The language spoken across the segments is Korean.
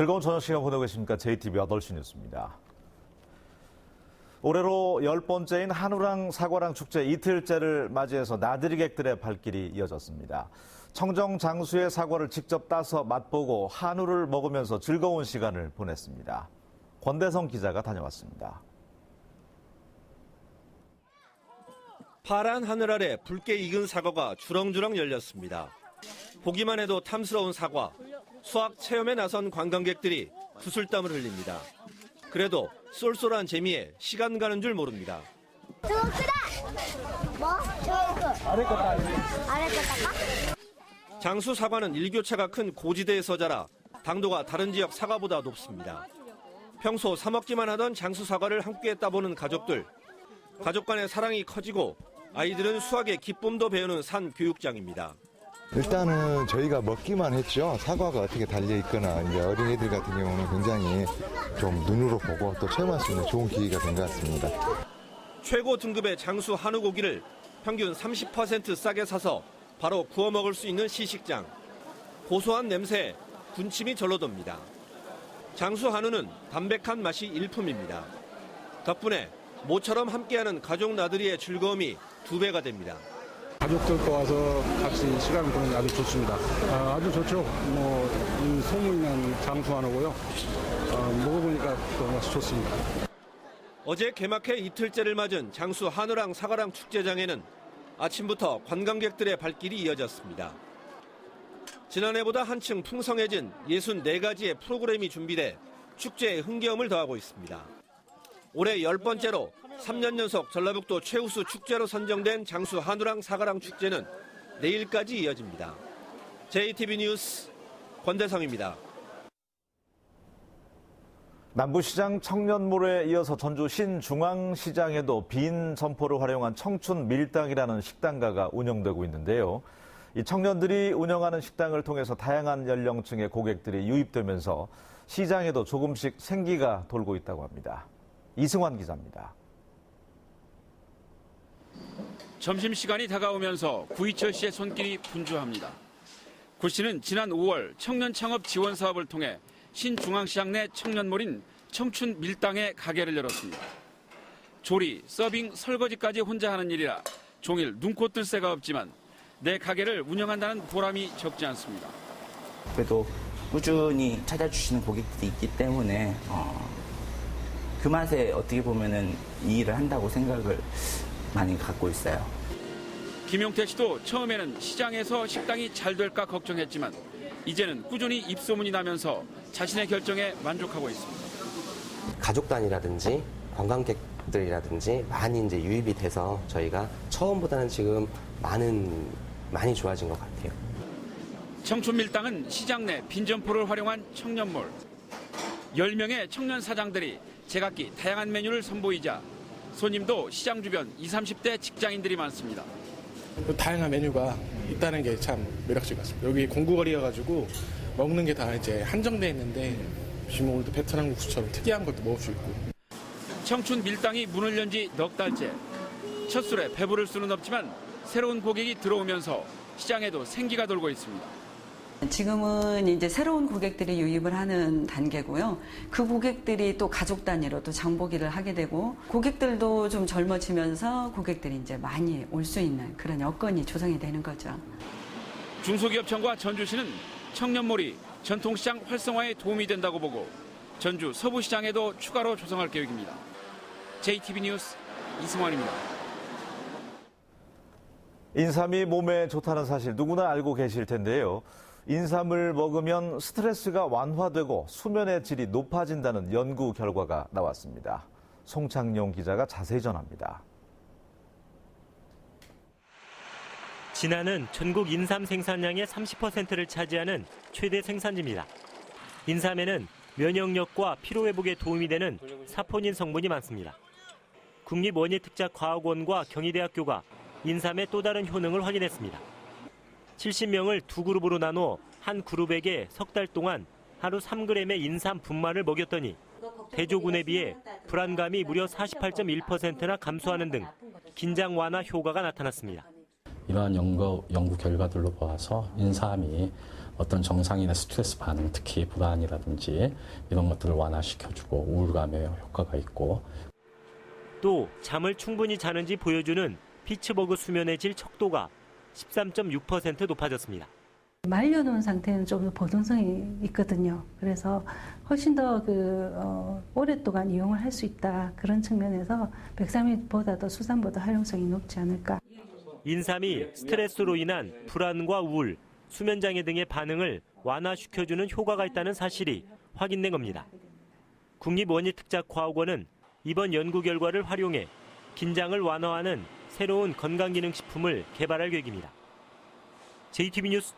즐거운 저녁 시간 보내고 계십니까? JTB 8시 뉴스입니다. 올해로 열 번째인 한우랑 사과랑 축제 이틀째를 맞이해서 나들이객들의 발길이 이어졌습니다. 청정 장수의 사과를 직접 따서 맛보고 한우를 먹으면서 즐거운 시간을 보냈습니다. 권대성 기자가 다녀왔습니다. 파란 하늘 아래 붉게 익은 사과가 주렁주렁 열렸습니다. 보기만 해도 탐스러운 사과, 수확 체험에 나선 관광객들이 구슬땀을 흘립니다. 그래도 쏠쏠한 재미에 시간 가는 줄 모릅니다. 뭐? 아래 거 따. 아래 거? 장수 사과는 일교차가 큰 고지대에서 자라 당도가 다른 지역 사과보다 높습니다. 평소 사 먹기만 하던 장수 사과를 함께 따보는 가족들. 가족 간의 사랑이 커지고 아이들은 수학의 기쁨도 배우는 산 교육장입니다. 일단은 저희가 먹기만 했죠. 사과가 어떻게 달려 있거나 이제 어린이들 같은 경우는 굉장히 좀 눈으로 보고 또 체험할 수 있는 좋은 기회가 된 것 같습니다. 최고 등급의 장수 한우 고기를 평균 30% 싸게 사서 바로 구워 먹을 수 있는 시식장. 고소한 냄새에 군침이 절로 돕니다. 장수 한우는 담백한 맛이 일품입니다. 덕분에 모처럼 함께하는 가족 나들이의 즐거움이 두 배가 됩니다. 가족들과 와서 같이 시간을 보내는 아주 좋습니다. 아, 주 좋죠. 뭐, 이 소문난 장수 하나고요. 어, 먹어보니까 너무 좋습니다. 어제 개막해 이틀째를 맞은 장수 한우랑 사과랑 축제장에는 아침부터 관광객들의 발길이 이어졌습니다. 지난해보다 한층 풍성해진 64가지의 프로그램이 준비돼 축제에 흥겨움을 더하고 있습니다. 올해 열 번째로 3년 연속 전라북도 최우수 축제로 선정된 장수 한우랑 사과랑 축제는 내일까지 이어집니다. JTB 뉴스 권대성입니다. 남부시장 청년몰에 이어서 전주 신중앙시장에도 빈 점포를 활용한 청춘 밀당이라는 식당가가 운영되고 있는데요. 이 청년들이 운영하는 식당을 통해서 다양한 연령층의 고객들이 유입되면서 시장에도 조금씩 생기가 돌고 있다고 합니다. 이승환 기자입니다. 점심시간이 다가오면서 구이철 씨의 손길이 분주합니다. 구 씨는 지난 5월 청년 창업 지원 사업을 통해 신중앙시장 내 청년몰인 청춘 밀당에 가게를 열었습니다. 조리, 서빙, 설거지까지 혼자 하는 일이라 종일 눈코 뜰 새가 없지만 내 가게를 운영한다는 보람이 적지 않습니다. 그래도 꾸준히 찾아주시는 고객들이 있기 때문에 어, 그 맛에 어떻게 보면은 이 일을 한다고 생각을 많이 갖고 있어요. 김용태 씨도 처음에는 시장에서 식당이 잘 될까 걱정했지만 이제는 꾸준히 입소문이 나면서 자신의 결정에 만족하고 있습니다. 가족 단위라든지 관광객들이라든지 많이 이제 유입이 돼서 저희가 처음보다는 지금 많은 많이 좋아진 것 같아요. 청춘 밀당은 시장 내 빈점포를 활용한 청년몰. 10명의 청년 사장들이 제각기 다양한 메뉴를 선보이자 손님도 시장 주변 20, 30대 직장인들이 많습니다. 다양한 메뉴가 있다는 게 참 매력적 같습니다. 여기 공구거리여가지고 먹는 게 다 이제 한정돼 있는데 지금 오늘도 베트남 국수처럼 특이한 것도 먹을 수 있고 청춘 밀당이 문을 연 지 넉 달째. 첫 술에 배부를 수는 없지만 새로운 고객이 들어오면서 시장에도 생기가 돌고 있습니다. 지금은 이제 새로운 고객들이 유입을 하는 단계고요. 그 고객들이 또 가족 단위로 또 장보기를 하게 되고 고객들도 좀 젊어지면서 고객들이 이제 많이 올 수 있는 그런 여건이 조성이 되는 거죠. 중소기업청과 전주시는 청년몰이 전통시장 활성화에 도움이 된다고 보고 전주 서부시장에도 추가로 조성할 계획입니다. JTB 뉴스 이승환입니다. 인삼이 몸에 좋다는 사실 누구나 알고 계실 텐데요. 인삼을 먹으면 스트레스가 완화되고 수면의 질이 높아진다는 연구 결과가 나왔습니다. 송창용 기자가 자세히 전합니다. 진안은 전국 인삼 생산량의 30%를 차지하는 최대 생산지입니다. 인삼에는 면역력과 피로회복에 도움이 되는 사포닌 성분이 많습니다. 국립원예특작과학원과 경희대학교가 인삼의 또 다른 효능을 확인했습니다. 70명을 두 그룹으로 나눠 한 그룹에게 석 달 동안 하루 3g의 인삼 분말을 먹였더니 대조군에 비해 불안감이 무려 48.1%나 감소하는 등 긴장 완화 효과가 나타났습니다. 이러한 연구, 연구 결과들로 보아서 인삼이 어떤 정상인의 스트레스 반응, 특히 불안이라든지 이런 것들을 완화시켜주고 우울감에 효과가 있고 또 잠을 충분히 자는지 보여주는 피츠버그 수면의 질 척도가 13.6% 높아졌습니다. 말려놓은 상태는 좀더 보존성이 있거든요. 그래서 훨씬 더 그, 어, 오랫동안 이용을 할 수 있다. 그런 측면에서 백삼일보다도 수삼보다 활용성이 높지 않을까. 인삼이 스트레스로 인한 불안과 우울, 수면 장애 등의 반응을 완화시켜주는 효과가 있다는 사실이 확인된 겁니다. 국립원예특작과학원은 이번 연구 결과를 활용해 긴장을 완화하는 새로운 건강기능식품을 개발할 계획입니다. JTB 뉴스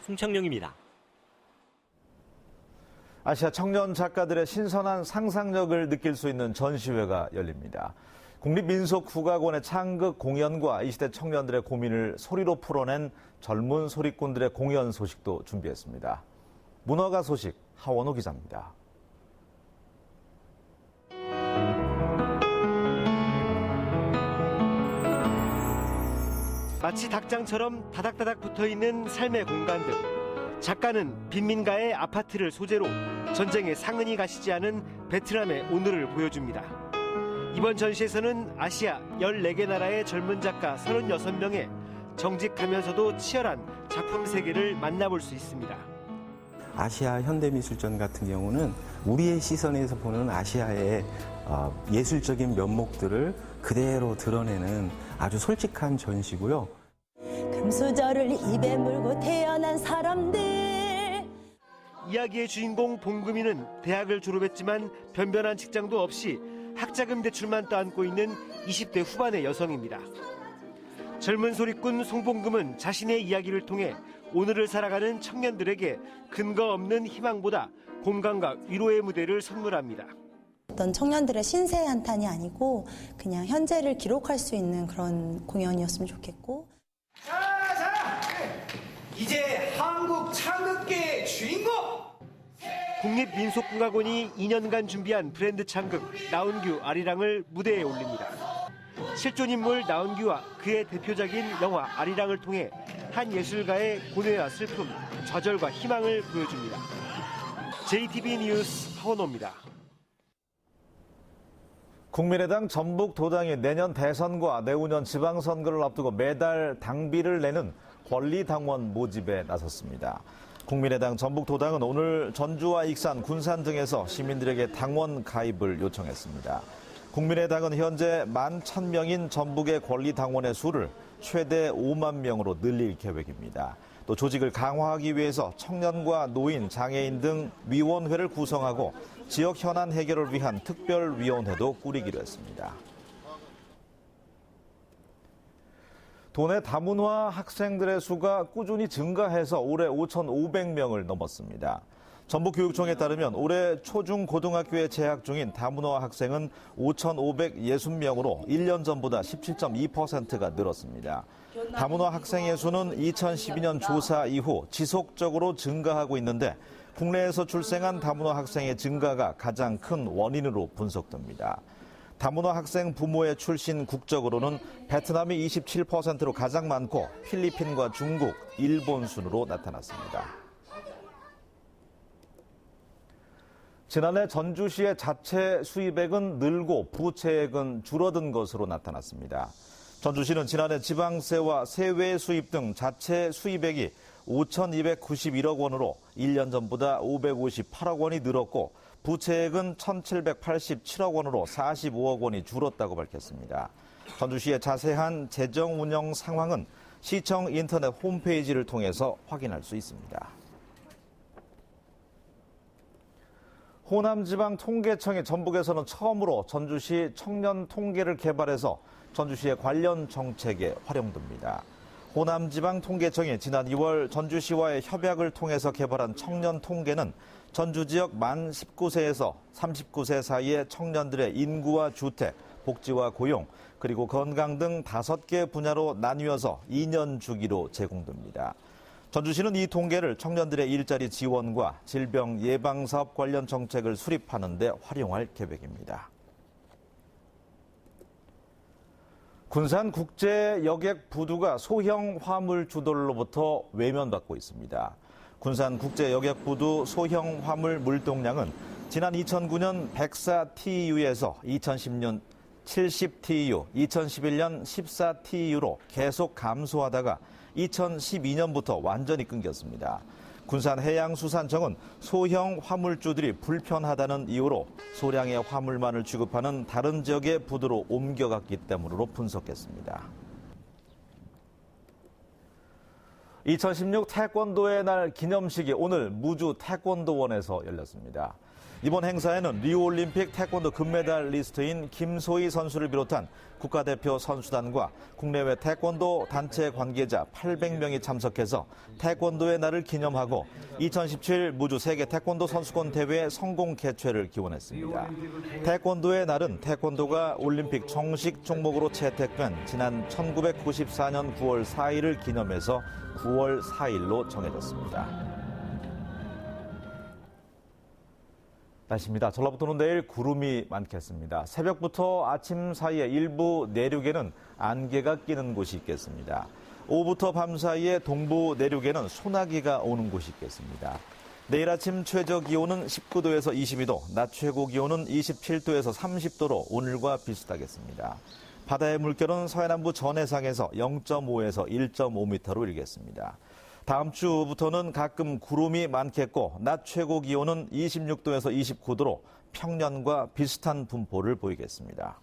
송창영입니다. 아시아 청년 작가들의 신선한 상상력을 느낄 수 있는 전시회가 열립니다. 국립민속국악원의 창극 공연과 이 시대 청년들의 고민을 소리로 풀어낸 젊은 소리꾼들의 공연 소식도 준비했습니다. 문화가 소식 하원호 기자입니다. 마치 닭장처럼 다닥다닥 붙어 있는 삶의 공간들. 작가는 빈민가의 아파트를 소재로 전쟁에 상흔이 가시지 않은 베트남의 오늘을 보여줍니다. 이번 전시에서는 아시아 14개 나라의 젊은 작가 36명의 정직하면서도 치열한 작품 세계를 만나볼 수 있습니다. 아시아 현대미술전 같은 경우는 우리의 시선에서 보는 아시아의 어, 예술적인 면목들을 그대로 드러내는 아주 솔직한 전시고요. 금수저를 입에 물고 태어난 사람들 이야기의 주인공 봉금이는 대학을 졸업했지만 변변한 직장도 없이 학자금 대출만 떠안고 있는 20대 후반의 여성입니다. 젊은 소리꾼 송봉금은 자신의 이야기를 통해 오늘을 살아가는 청년들에게 근거 없는 희망보다 공감과 위로의 무대를 선물합니다. 어떤 청년들의 신세 한탄이 아니고 그냥 현재를 기록할 수 있는 그런 공연이었으면 좋겠고 이제 한국 창극계의 주인공! 국립민속국악원이 2년간 준비한 브랜드 창극 나운규 아리랑을 무대에 올립니다. 실존 인물 나운규와 그의 대표작인 영화 아리랑을 통해 한 예술가의 고뇌와 슬픔, 좌절과 희망을 보여줍니다. JTB 뉴스 하원호입니다. 국민의당 전북 도당이 내년 대선과 내후년 지방선거를 앞두고 매달 당비를 내는 권리당원 모집에 나섰습니다. 국민의당 전북 도당은 오늘 전주와 익산, 군산 등에서 시민들에게 당원 가입을 요청했습니다. 국민의당은 현재 만 1000명인 전북의 권리당원의 수를 최대 5만 명으로 늘릴 계획입니다. 또 조직을 강화하기 위해서 청년과 노인, 장애인 등 위원회를 구성하고 지역 현안 해결을 위한 특별위원회도 꾸리기로 했습니다. 도내 다문화 학생들의 수가 꾸준히 증가해서 올해 5,500명을 넘었습니다. 전북교육청에 따르면 올해 초중 고등학교에 재학 중인 다문화 학생은 5,560명으로 1년 전보다 17.2%가 늘었습니다. 다문화 학생의 수는 2012년 조사 이후 지속적으로 증가하고 있는데 국내에서 출생한 다문화 학생의 증가가 가장 큰 원인으로 분석됩니다. 다문화 학생 부모의 출신 국적으로는 베트남이 27%로 가장 많고 필리핀과 중국, 일본 순으로 나타났습니다. 지난해 전주시의 자체 수입액은 늘고 부채액은 줄어든 것으로 나타났습니다. 전주시는 지난해 지방세와 세외 수입 등 자체 수입액이 5,291억 원으로 1년 전보다 558억 원이 늘었고 부채액은 1,787억 원으로 45억 원이 줄었다고 밝혔습니다. 전주시의 자세한 재정 운영 상황은 시청 인터넷 홈페이지를 통해서 확인할 수 있습니다. 호남지방통계청이 전북에서는 처음으로 전주시 청년 통계를 개발해서 전주시의 관련 정책에 활용됩니다. 호남지방통계청이 지난 2월 전주시와의 협약을 통해서 개발한 청년 통계는 전주 지역 만 19세에서 39세 사이의 청년들의 인구와 주택, 복지와 고용, 그리고 건강 등 5개 분야로 나뉘어서 2년 주기로 제공됩니다. 전주시는 이 통계를 청년들의 일자리 지원과 질병 예방 사업 관련 정책을 수립하는 데 활용할 계획입니다. 군산 국제 여객 부두가 소형 화물 주돌로부터 외면받고 있습니다. 군산 국제 여객 부두 소형 화물 물동량은 지난 2009년 104TU에서 2010년 70TU, 2011년 14TU로 계속 감소하다가 2012년부터 완전히 끊겼습니다. 군산해양수산청은 소형 화물주들이 불편하다는 이유로 소량의 화물만을 취급하는 다른 지역의 부두로 옮겨갔기 때문으로 분석했습니다. 2016 태권도의 날 기념식이 오늘 무주 태권도원에서 열렸습니다. 이번 행사에는 리우올림픽 태권도 금메달 리스트인 김소희 선수를 비롯한 국가대표 선수단과 국내외 태권도 단체 관계자 800명이 참석해서 태권도의 날을 기념하고 2017 무주 세계 태권도 선수권 대회 성공 개최를 기원했습니다. 태권도의 날은 태권도가 올림픽 정식 종목으로 채택된 지난 1994년 9월 4일을 기념해서 9월 4일로 정해졌습니다. 날씨입니다. 전라북도는 내일 구름이 많겠습니다. 새벽부터 아침 사이에 일부 내륙에는 안개가 끼는 곳이 있겠습니다. 오후부터 밤 사이에 동부 내륙에는 소나기가 오는 곳이 있겠습니다. 내일 아침 최저 기온은 19도에서 22도, 낮 최고 기온은 27도에서 30도로 오늘과 비슷하겠습니다. 바다의 물결은 서해남부 전해상에서 0.5에서 1.5m로 일겠습니다. 다음 주부터는 가끔 구름이 많겠고 낮 최고 기온은 26도에서 29도로 평년과 비슷한 분포를 보이겠습니다.